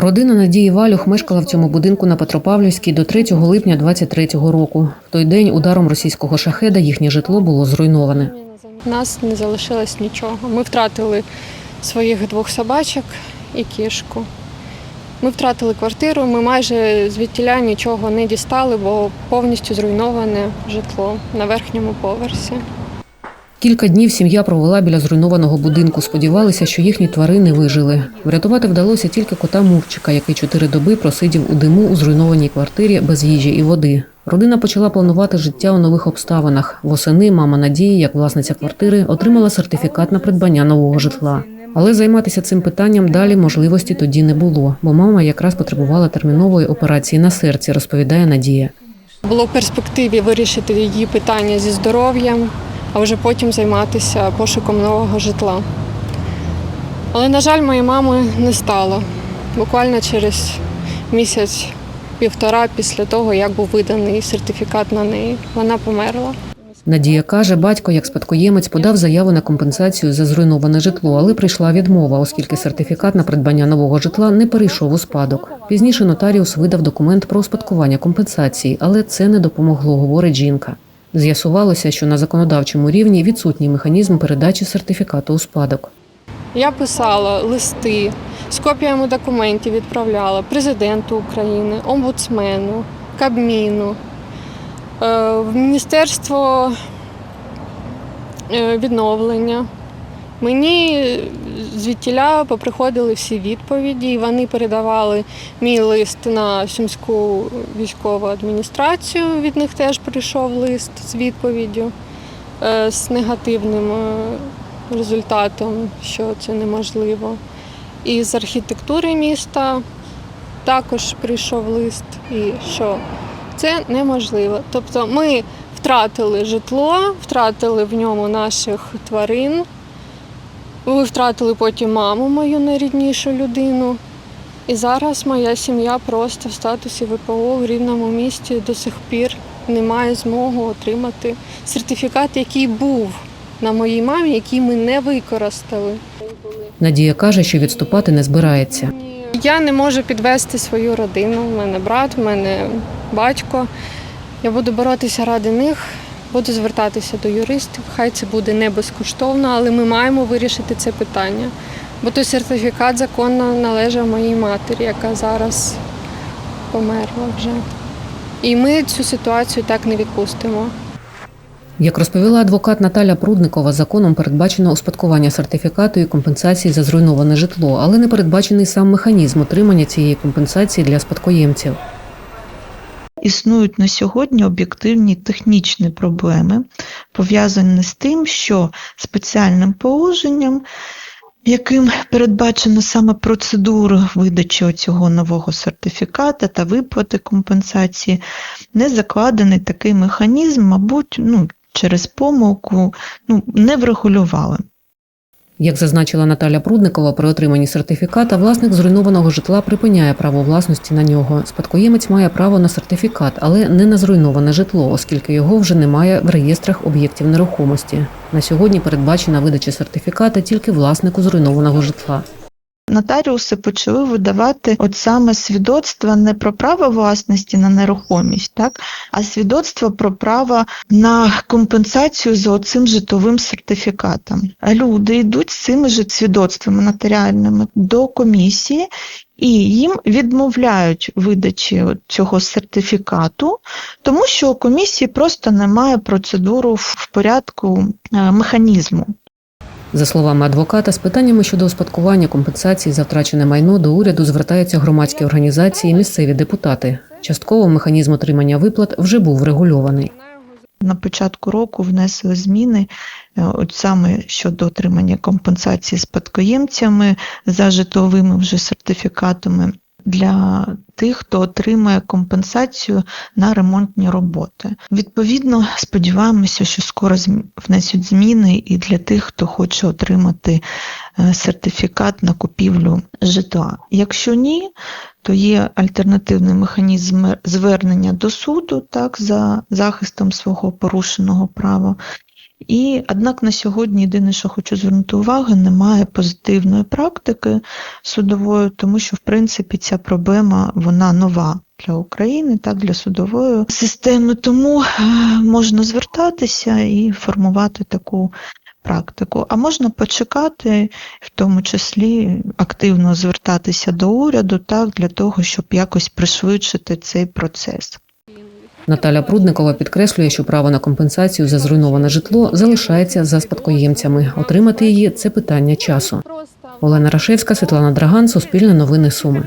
Родина Надії Валюх мешкала в цьому будинку на Петропавлівській до 3 липня 23-го року. В той день ударом російського шахеда їхнє житло було зруйноване. У нас не залишилось нічого. Ми втратили своїх двох собачок і кішку. Ми втратили квартиру, ми майже звідтіля нічого не дістали, бо повністю зруйноване житло на верхньому поверсі. Кілька днів сім'я провела біля зруйнованого будинку. Сподівалися, що їхні тварини вижили. Врятувати вдалося тільки кота Мурчика, який чотири доби просидів у диму у зруйнованій квартирі без їжі і води. Родина почала планувати життя у нових обставинах. Восени мама Надії, як власниця квартири, отримала сертифікат на придбання нового житла. Але займатися цим питанням далі можливості тоді не було, бо мама якраз потребувала термінової операції на серці, розповідає Надія. Було в перспективі вирішити її питання зі здоров'ям, а вже потім займатися пошуком нового житла. Але, на жаль, моєї мами не стало. Буквально через місяць-півтора після того, як був виданий сертифікат на неї, вона померла. Надія каже, батько, як спадкоємець, подав заяву на компенсацію за зруйноване житло, але прийшла відмова, оскільки сертифікат на придбання нового житла не перейшов у спадок. Пізніше нотаріус видав документ про успадкування компенсації, але це не допомогло, говорить жінка. З'ясувалося, що на законодавчому рівні відсутній механізм передачі сертифікату у спадок. Я писала листи з копіями документів відправляла президенту України, омбудсмену, Кабміну, е, в Міністерство е, відновлення. Мені звідтіля поприходили всі відповіді, і вони передавали мій лист на Сумську військову адміністрацію. Від них теж прийшов лист з відповіддю е, з негативним е, результатом, що це неможливо. І з архітектури міста також прийшов лист, і що це неможливо. Тобто ми втратили житло, втратили в ньому наших тварин. Ми втратили потім маму, мою найріднішу людину. І зараз моя сім'я просто в статусі ВПО в рівному місті до сих пір не має змоги отримати сертифікат, який був на моїй мамі, який ми не використали. Надія каже, що відступати не збирається. Я не можу підвести свою родину. У мене брат, у мене батько. Я буду боротися ради них, буду звертатися до юристів. Хай це буде не безкоштовно, але ми маємо вирішити це питання. Бо той сертифікат законно належав моїй матері, яка зараз померла вже. І ми цю ситуацію так не відпустимо. Як розповіла адвокат Наталя Прудникова, законом передбачено успадкування сертифікату і компенсації за зруйноване житло, але не передбачений сам механізм отримання цієї компенсації для спадкоємців. Існують на сьогодні об'єктивні технічні проблеми, пов'язані з тим, що спеціальним положенням, яким передбачено саме процедура видачі цього нового сертифіката та виплати компенсації, не закладений такий механізм, мабуть, ну, через помилку ну, не врегулювали. Як зазначила Наталя Прудникова, при отриманні сертифіката власник зруйнованого житла припиняє право власності на нього. Спадкоємець має право на сертифікат, але не на зруйноване житло, оскільки його вже немає в реєстрах об'єктів нерухомості. На сьогодні передбачена видача сертифіката тільки власнику зруйнованого житла. Нотаріуси почали видавати от саме свідоцтва не про право власності на нерухомість, так, а свідоцтво про право на компенсацію за оцим житловим сертифікатом. Люди йдуть з цими ж свідоцтвами нотаріальними до комісії. І їм відмовляють видачі цього сертифікату, тому що у комісії просто немає процедуру в порядку е, механізму. За словами адвоката, з питаннями щодо успадкування компенсації за втрачене майно до уряду звертаються громадські організації і місцеві депутати. Частково механізм отримання виплат вже був врегульований. На початку року внесли зміни е, от саме щодо отримання компенсації спадкоємцями за житловими вже сертифікатами для тих, хто отримає компенсацію на ремонтні роботи. Відповідно, сподіваємося, що скоро внесуть зміни і для тих, хто хоче отримати е, сертифікат на купівлю житла. Якщо ні, то є альтернативний механізм звернення до суду так, за захистом свого порушеного права. І однак на сьогодні єдине, що хочу звернути увагу, немає позитивної практики судової, тому що в принципі ця проблема вона нова для України, так для судової системи. Тому е, можна звертатися і формувати таку практику. А можна почекати, в тому числі активно звертатися до уряду, так для того, щоб якось пришвидшити цей процес. Наталя Прудникова підкреслює, що право на компенсацію за зруйноване житло залишається за спадкоємцями. Отримати її це питання часу. Олена Рашевська, Світлана Драган, Суспільне новини Суми.